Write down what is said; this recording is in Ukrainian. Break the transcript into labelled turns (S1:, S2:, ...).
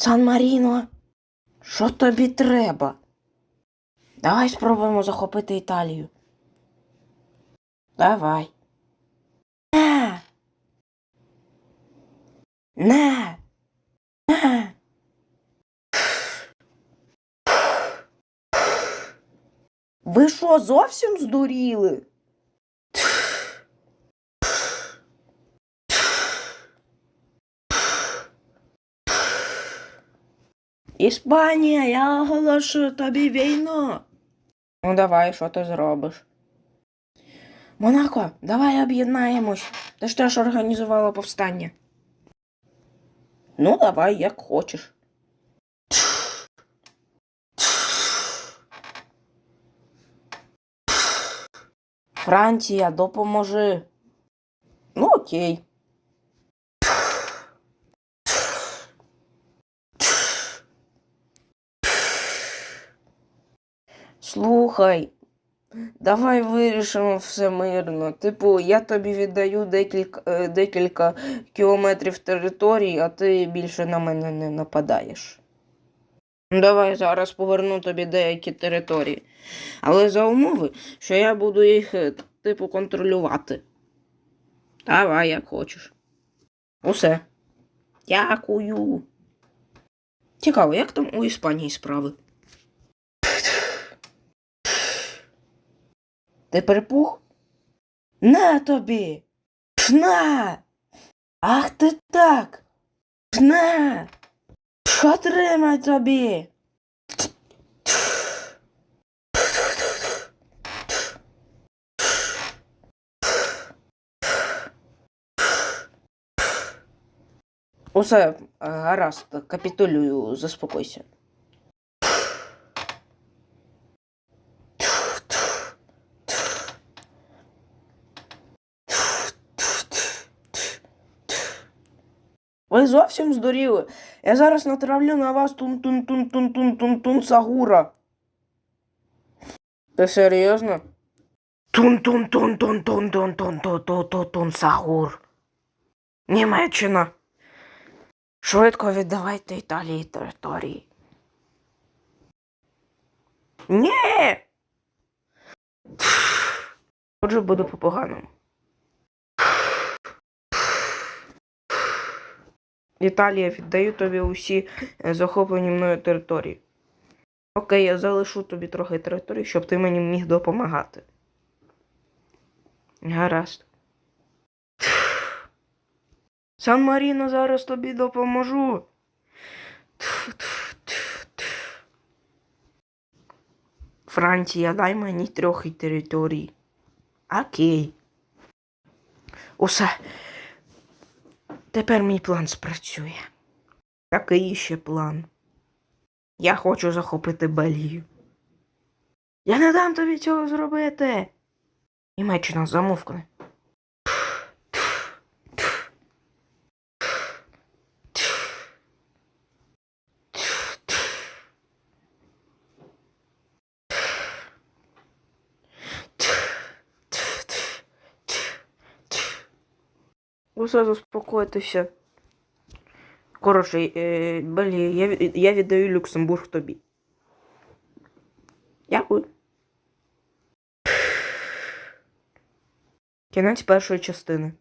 S1: Сан Маріно, що тобі треба? Давай спробуємо захопити Італію. Давай. На. На. На. Ви що, зовсім здуріли? Іспанія, я оголошую тобі війну. Ну, давай, що ти зробиш? Монако, давай об'єднаємось. Ти ж теж організувала повстання. Ну, давай, як хочеш. Франція, допоможи. Ну, окей. Слухай, давай вирішимо все мирно. Типу, я тобі віддаю декілька, е, декілька кілометрів території, а ти більше на мене не нападаєш. Давай зараз поверну тобі деякі території. Але за умови, що я буду їх, е, типу, контролювати. Давай, як хочеш. Усе. Дякую. Цікаво, як там у Іспанії справи? Ти перепух? На тобі! Пшна! Ах ти так! Пшна! Тримай тобі? Усе, е, гаразд, капітулюю, заспокойся. Ви зовсім здуріли. Я зараз натравлю на вас тун-тун-тун-тун-тун-тун-тун сагура. Ти серйозно? Тун-тун-тун-тун-тун-тун-тун-тун-тун сагур. Німеччина. Швидко віддавайте Італії території. Ні. Отже, буде по-поганому. Італія, віддаю тобі усі е, захоплені мною території. Окей, я залишу тобі трохи території, щоб ти мені міг допомагати. Гаразд. Сан Маріно зараз тобі допоможу. Франція, дай мені трохи території. Окей. Усе. Тепер мій план спрацює. Який ще план? Я хочу захопити балію. Я не дам тобі цього зробити. Німеччина замовкне. Усе заспокойтеся. Коротше, е, Бельгія, я, від- я віддаю Люксембург тобі. Дякую. Кінець першої частини.